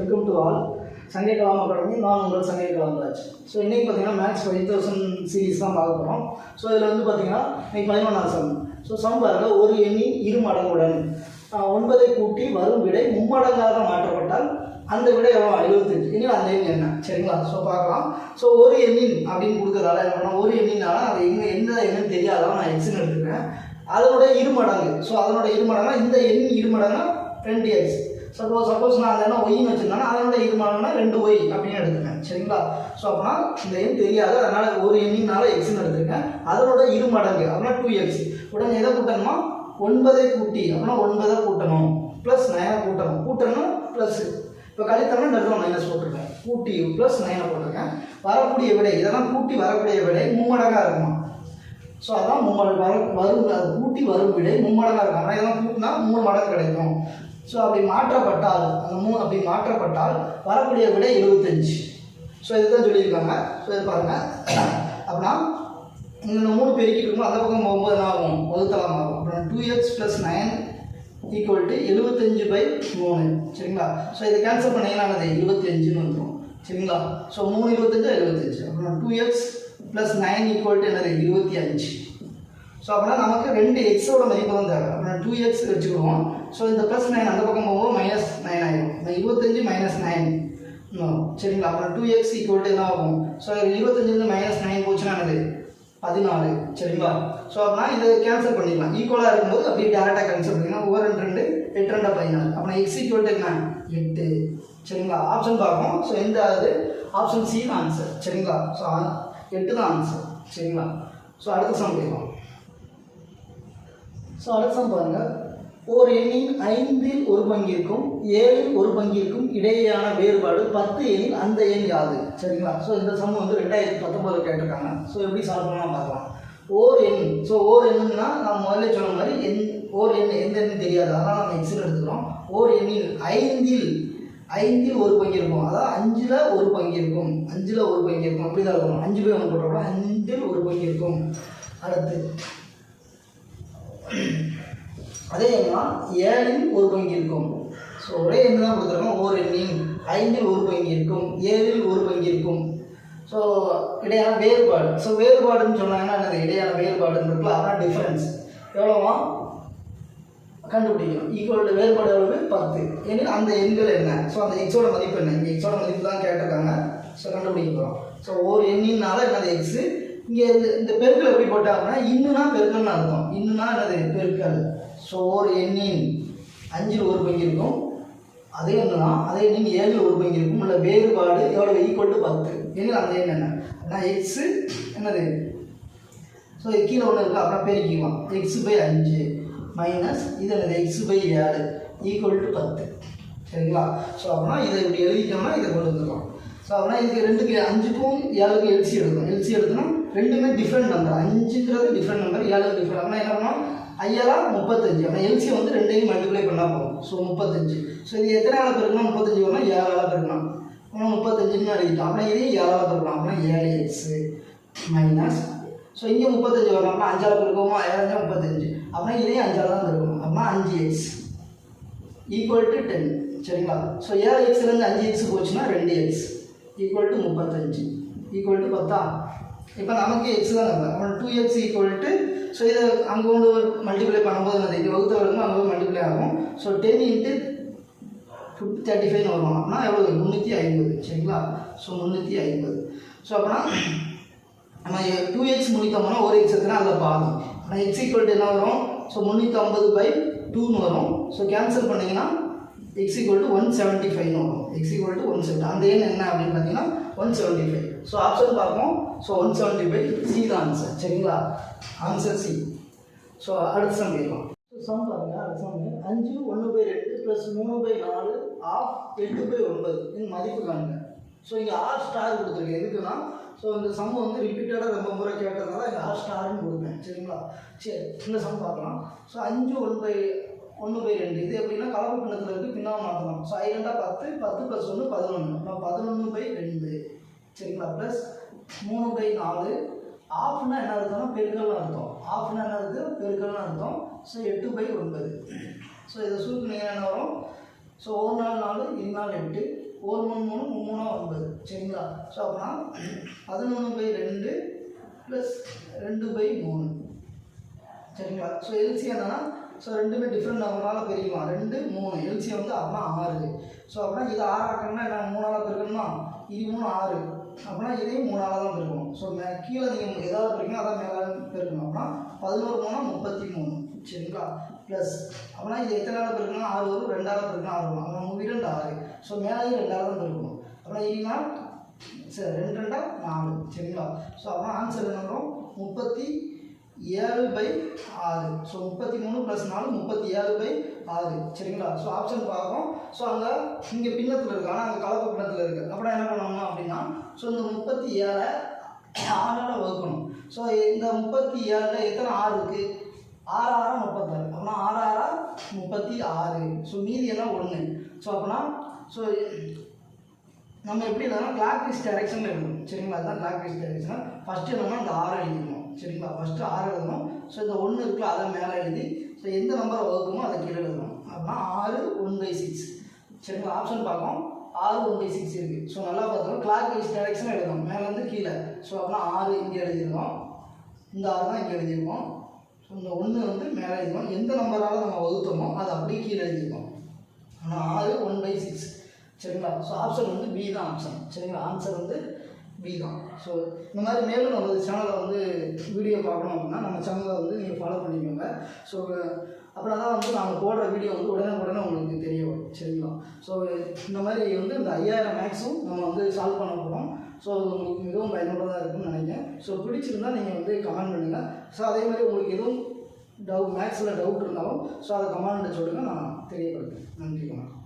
Welcome to all சங்கை Kalam academy நான் உங்கள் சங்கை கலாம்ராஜ் ஸோ இன்றைக்கி பார்த்தீங்கன்னா மேக்ஸ் ஃபைவ் தௌசண்ட் சீரீஸ் தான் பார்க்க போகிறோம் ஸோ இதில் வந்து பார்த்தீங்கன்னா இன்றைக்கி பதினொன்றாம் சம் ஸோ சம் பாருங்க. ஒரு எண்ணி இரு மடங்குடன். ஒன்பதை கூட்டி வரும் விடை மும்மடங்காக மாற்றப்பட்டால் அந்த விடை எவ்வளோ எழுபத்தஞ்சு இனி அந்த எண் என்ன? சரிங்களா? ஸோ பார்க்கலாம். ஸோ ஒரு எண்ணின் அப்படின்னு கொடுக்குறதால என்ன பண்ணால் ஒரு எண்ணினால அது எங்கே என்ன எண்ணுன்னு தெரியாதான் நான் எக்ஸ்ன்னு எடுத்துக்கிறேன். அதனோட இரு மடங்கு. ஸோ அதனோட இரு மடங்குனா இந்த எண் இரு மடங்குனா ரெண்டு எக்ஸ் சப்போஸ் சப்போஸ் நான் என்ன ஒய்னு வச்சுருந்தேன்னா அதனோட இரு ரெண்டு ஒய் அப்படின்னு எடுத்துக்கேன் சரிங்களா? ஸோ அப்படின்னா இந்த எண் தெரியாது. அதனால் ஒரு எண்ணினால எக்ஸ்னு எடுத்துருக்கேன் அதனோட இரு மடங்கு அப்படின்னா டூ எக்ஸ் உடனே எதை கூட்டணுமா? ஒன்பதை கூட்டி அப்படின்னா ஒன்பதை கூட்டணும். ப்ளஸ் நயனை கூட்டணும். கூட்டணும் ப்ளஸ் இப்போ கழித்தம்னா நடுவில் மைனஸ் போட்டிருக்கேன். கூட்டி ப்ளஸ் நயனை போட்டிருக்கேன். வரக்கூடிய விடை இதெல்லாம் கூட்டி வரக்கூடிய விடை மும்மடங்காக இருக்குமா? ஸோ அதான் மும்மடங்கு வர வரும் அது கூட்டி வரும் விடை. மும்மடங்காக இருக்கும். ஆனால் இதெல்லாம் கூட்டினா மூணு மடங்கு கிடைக்கும். ஸோ அப்படி மாற்றப்பட்டால் அந்த மூணு அப்படி மாற்றப்பட்டால் வரக்கூடிய விடை எழுபத்தஞ்சு ஸோ இதுதான் சொல்லியிருக்காங்க. ஸோ இது பாருங்கள் அப்படின்னா இந்த மூணு பெருக்கிட்டு இருக்கும் அந்த பக்கம் போகும்போது என்ன ஆகும்? வகுத்தலாம் ஆகும். அப்புறம் two X plus nine equal to எழுபத்தஞ்சு பை மூணு. சரிங்களா? ஸோ இதை கேன்சல் பண்ணீங்கன்னா அது எழுபத்தஞ்சுன்னு வந்துடும் சரிங்களா? ஸோ மூணு இருபத்தஞ்சா எழுபத்தஞ்சு அப்புறம் two X plus nine equal to என்னது? இருபத்தி அஞ்சு. ஸோ அப்படின்னா நமக்கு ரெண்டு எக்ஸோட மதிப்பு தான் தேவை அப்புறம் டூ எக்ஸ் வச்சுக்கிடுவோம் ஸோ இந்த ப்ளஸ் நைன் அந்த பக்கம் போகும் மைனஸ் நைன் ஆகிடும் இந்த இருபத்தஞ்சு மைனஸ் நைன் சரிங்களா? அப்புறம் டூ எக்ஸ் ஈக்குவல் டு என்ன ஆகும்? ஸோ இருபத்தஞ்சிலேருந்து மைனஸ் நைன் போச்சுன்னா என்னது? பதினாலு. சரிங்களா? ஸோ அப்படின்னா இதை கேன்சல் பண்ணிக்கலாம். ஈக்குவலாக இருக்கும்போது அப்படியே டேரெக்டாக கேன்சல் பண்ணிக்கலாம். ஒவ்வொரு ரெண்டு ரெண்டு எட்டு ரெண்டாக பதினாலு. அப்புறம் எக்ஸ் ஈக்குவல் டு என்ன? எட்டு. சரிங்களா? ஆப்ஷன் பார்ப்போம். ஸோ எந்த அது ஆப்ஷன் சி ஆன்சர் சரிங்களா? ஸோ எட்டு தான் ஆன்சர் சரிங்களா? ஸோ அடுத்த சம் கேட்கலாம். ஸோ அடுத்த சம் பாருங்கள் ஓர் எண்ணின் ஐந்தில் ஒரு பங்கிற்கும் ஏழில் ஒரு பங்கிற்கும் இடையேயான வேறுபாடு பத்து எண்ணில் அந்த எண் யாது. சரிங்களா? ஸோ இந்த சம் வந்து ரெண்டாயிரத்தி பத்தொம்பதில் கேட்டிருக்காங்க. ஸோ எப்படி சால்வ் பண்ணலாம் பார்க்கலாம். ஓர் எண் ஸோ ஓர் எண்ணுன்னா நான் முதல்ல சொன்ன மாதிரி எண் ஓர் எண் எந்த எண்ணு தெரியாது. அதனால் நம்ம எக்ஸில் எடுத்துக்கிறோம். ஓர் எண்ணில் ஐந்தில் ஐந்தில் ஒரு பங்கு இருக்கும். அதாவது அஞ்சில் ஒரு பங்கு இருக்கும். அஞ்சில் ஒரு பங்கு இருக்கும். அப்படி தான் இருக்கும். அஞ்சு பேர் ஒன்று போட்டோம்னா அஞ்சில் ஒரு பங்கு இருக்கும். அடுத்து. அதே எண்ணா ஏழில் ஒரு பங்கு இருக்கும். ஸோ ஒரே எண்ணு தான் கொடுத்துருக்கோம். ஓர் எண்ணின் ஐந்தில் ஒரு பங்கு இருக்கும். ஏழில் ஒரு பங்கு இருக்கும். ஸோ இடையான வேறுபாடு. ஸோ வேறுபாடுன்னு சொன்னாங்கன்னா என்னது? இடையான வேறுபாடுன்னு இருக்குல்ல அதான் டிஃப்ரென்ஸ் எவ்வளோவா? கண்டுபிடிக்கணும். ஈக்குவலோட வேறுபாடு எவ்வளவு பத்து. ஏன்னா அந்த எண்கள் என்ன? ஸோ அந்த எக்ஸோட மதிப்பு என்ன? இங்கே எக்ஸோட மதிப்பு தான் கேட்டிருக்காங்க. ஸோ கண்டுபிடிக்க போகிறோம் ஸோ ஒரு எண்ணினால என்னது எக்ஸு இங்கே இந்த இந்த பெருக்கல் எப்படி போட்டாங்கன்னா இன்னுனா பெருக்கல்னு அர்த்தம். இன்னுனா என்னது? பெருக்கல் ஸோ ஒரு எண்ணின் அஞ்சில் ஒரு பங்கு இருக்கும். அதே ஒன்று தான் அதே எண்ணின் ஏழில் ஒரு பங்கு இருக்கும். உள்ள வேறுபாடு எவ்வளோ ஈக்குவல் டு பத்து. ஏன்னா அந்த எண் என்ன? எக்ஸு என்னது? ஸோ கீழே ஒன்று இருக்குது அப்புறம் பெருக்கிக்கலாம் எக்ஸு பை அஞ்சு. மைனஸ் இதில் எக்ஸ் பை ஏழு ஈக்குவல் டு பத்து. சரிங்களா? ஸோ அப்படின்னா இதை இப்படி எழுதிட்டோம்னா இதை கொண்டு வந்துடலாம். ஸோ அப்படின்னா இதுக்கு ரெண்டுக்கு அஞ்சுக்கும் ஏழுக்கும் எல்சி எடுக்கணும். எல்சி எடுத்தோம்னா ரெண்டுமே டிஃப்ரெண்ட் நம்பர் அஞ்சுங்கிறது டிஃப்ரெண்ட் நம்பர் ஏழு டிஃப்ரெண்ட் அப்படின்னா என்ன பண்ணோம் ஐயாரா முப்பத்தஞ்சு. அப்படின்னா எல்சி வந்து ரெண்டையும் மல்டிப்ளை பண்ணால் போகும் ஸோ முப்பத்தஞ்சு. ஸோ இது எத்தனை ஆள் பெருக்கணும்? முப்பத்தஞ்சு வரணும் ஏழால பெருக்கணும் அப்புறம் முப்பத்தஞ்சுன்னு எழுதிட்டோம். அப்படின்னா இதையும் ஏழால் பெருக்கணும் அப்படின்னா ஏழு எக்ஸு மைனஸ் ஸோ இங்கே முப்பத்தஞ்சு வரும். அப்படின்னா அஞ்சாவது பெருக்கோமா ஏழஞ்சா முப்பத்தஞ்சு. அப்படின்னா இதையும் அஞ்சால் தான் இருக்கும் அப்படின்னா அஞ்சு எக்ஸ் ஈக்குவல் டு டென் சரிங்களா? ஸோ ஏழு எக்ஸ்லேருந்து அஞ்சு எக்ஸ் போச்சுன்னா ரெண்டு எக்ஸ் ஈக்குவல் டு முப்பத்தஞ்சு. ஈக்குவல் டு பத்தா? இப்போ நமக்கு எக்ஸ் தான் நம்ம அப்புறம் two X equal to so இதை அங்கே வந்து மல்டிப்ளை பண்ணும்போது வந்து இங்கே வகுத்த வரும்போது அங்கே மல்டிப்ளை ஆகும். So ten into fifty thirty five வரும். அப்படின்னா எவ்வளோ முந்நூற்றி ஐம்பது. சரிங்களா? ஸோ முந்நூற்றி ஐம்பது. ஸோ அப்படின்னா நம்ம டூ எக்ஸ் முந்நூற்றம்பதுனா ஒரு எக்ஸ் எத்தனை அதில் பாதம் ஆனால் எக்ஸ் ஈக்குவல் என்ன வரும்? ஸோ முந்நூற்றம்பது பை டூன்னு வரும். ஸோ கேன்சல் பண்ணிங்கன்னா X equal to one seventy ஃபைவ்னு வரும். X equal to one seventy அந்த எண் என்ன அப்படின்னு பார்த்தீங்கன்னா one seventy five so option பார்ப்போம். So one seventy five C தான் ஆன்சர் சரிங்களா? ஆன்சர் சி ஸோ அடுத்த சம் கேட்கலாம். சம் பாருங்க. அடுத்த சம் அஞ்சு ஒன்று பை ரெண்டு ப்ளஸ் மூணு பை நாலு ஆஃப் எட்டு பை ஒன்பது. இன் மதிப்பு காணுங்க. ஸோ இங்கே ஆர் ஸ்டார் கொடுத்துருக்கேன் எதுக்குன்னா ஸோ இந்த சம் வந்து ரிப்பீட்டடாக ரொம்ப முறை கேட்டதுனால இங்கே ஆர் ஸ்டார்னு கொடுப்பேன் சரிங்களா? சரி இந்த சம் பார்க்கலாம். ஸோ அஞ்சு ஒன்று பை ஒன்று பை ரெண்டு. இது எப்படின்னா கலப்பு பின்னத்தில் இருக்குது பின்னால் மாற்றலாம். ஸோ ஐரெண்டா பத்து பத்து ப்ளஸ் ஒன்று பதினொன்று நான் பதினொன்று பை ரெண்டு. சரிங்களா? ப்ளஸ் மூணு பை நாலு. ஆஃப்னா என்ன அர்த்தம்னா பெருக்கல்னு அர்த்தம். ஆஃப்னா என்ன அர்த்தம்? பெருக்கல்னு அர்த்தம். ஸோ எட்டு பை ஒன்பது. ஸோ இதை சுருக்குனீங்கன்னா என்ன வரும்? ஸோ ஒரு நாள் நாலு இரு நாள் எட்டு ஒரு மூணு மூணு மூணு மூணா ஒன்பது. சரிங்களா? ஸோ அப்படின்னா பதினொன்று பை ரெண்டு ப்ளஸ் ரெண்டு பை மூணு. சரிங்களா? ஸோ எல்சியம் என்னன்னா ஸோ ரெண்டுமே டிஃப்ரெண்ட் நம்பரால் பிரிக்கலாம். ரெண்டு மூணு. எல்சியம் வந்து அப்படின்னா ஆறு. ஸோ அப்படின்னா இது ஆறாக்கணும்னா என்ன? மூணால் பெருக்கணுமா? இது மூணு ஆறு. அப்படின்னா இதையும் மூணால் தான் பெருக்கணும். ஸோ மே கீழே நீங்கள் எதாவது பெருக்கணும் அதான் மேலே பெருக்கணும். அப்படின்னா பதினோரு மூணா முப்பத்தி மூணு. சரிங்களா? ப்ளஸ் அப்படின்னா இது எத்தனை நாள் பெருக்கணும் ஆறு வரும் ரெண்டாவது பெருக்கணும் ஆறு வரும் அப்படின்னா இரண்டு ஆறு. ஸோ மேலேயும் ரெண்டாவது தான் பெருக்கணும் அப்படின்னா இதுனா சரி ரெண்டு ரெண்டா? நாலு. சரிங்களா? ஸோ அப்புறம் ஆன்சர் என்ன வரும்? முப்பத்தி ஏழு பை ஆறு. ஸோ முப்பத்தி மூணு ப்ளஸ் நாலு முப்பத்தி ஏழு பை ஆறு. சரிங்களா? ஸோ ஆப்ஷன் பார்க்குறோம் ஸோ அங்கே இங்கே பின்னத்தில் இருக்குது ஆனால் அங்கே கலப்பு பின்னத்தில் இருக்குது அப்படின்னா என்ன பண்ணணும் அப்படின்னா ஸோ இந்த முப்பத்தி ஏழை ஆறால் வகுக்கணும். ஸோ இந்த முப்பத்தி ஏழில் எத்தனை ஆறு இருக்குது ஆறு ஆறா முப்பத்தாறு. முப்பத்தி ஆறு. ஸோ மீதி எல்லாம் ஒன்று ஸோ அப்படின்னா ஸோ நம்ம எப்படி எழுதணும் கிளாக் வைஸ் டைரக்ஷனில் எழுதணும். சரிங்களா? அதுதான் கிளாக் வைஸ் டைரக்ஷன் ஃபஸ்ட்டு என்னன்னா இந்த ஆறு எழுதணும் சரிங்களா? ஃபஸ்ட்டு ஆறு எழுதணும். ஸோ இந்த ஒன்று இருக்குல்ல அதை மேலே எழுதி ஸோ எந்த நம்பர் வகுக்குமோ அதை கீழே எழுதணும். அப்படின்னா ஆறு ஒன் பை சிக்ஸ் சரிங்களா? ஆப்ஷன் பார்ப்போம் ஆறு ஒன் பை சிக்ஸ் இருக்குது ஸோ நல்லா பார்த்தோம் கிளாக் வைஸ் டைரக்ஷனில் எழுதணும். மேலேருந்து கீழே. ஸோ அப்படின்னா ஆறு இங்கே எழுதியிருக்கோம். இந்த ஆறு தான் இங்கே எழுதியிருக்கோம். இந்த ஒன்று வந்து மேலே எழுதிருக்கோம் எந்த நம்பரால் நம்ம வகுத்தோமோ அதை அப்படியே கீழே எழுதியிருக்கோம். ஆனால் ஆறு ஒன் பை சிக்ஸ் சரிங்களா? ஸோ ஆப்ஷன் வந்து பி தான் ஆப்ஷன் சரிங்களா? ஆன்சர் வந்து பி தான். ஸோ இந்த மாதிரி மேலும் நம்ம சேனலை வந்து வீடியோ பார்க்கணும் அப்படின்னா நம்ம சேனலை வந்து நீங்கள் ஃபாலோ பண்ணிக்கோங்க. ஸோ அப்படின்னா தான் வந்து நாங்கள் போடுற வீடியோ வந்து உடனே உடனே உங்களுக்கு தெரிய வரும். சரிங்களா? ஸோ இந்த மாதிரி வந்து இந்த ஐயாயிரம் மேக்ஸும் நம்ம வந்து சால்வ் பண்ண போகிறோம் ஸோ அது உங்களுக்கு மிகவும் பயனுள்ளதாக இருக்கும்னு நினைக்கிறேன். ஸோ பிடிச்சிருந்தா நீங்கள் வந்து கமெண்ட் பண்ணுங்கள் ஸோ அதே மாதிரி உங்களுக்கு எதுவும் டவு மேக்ஸில் டவுட் இருந்தாலும் ஸோ அதை கமெண்ட்டில் சொல்லுங்கள் நான் தெரியப்படுத்துறேன். நன்றி வணக்கம்.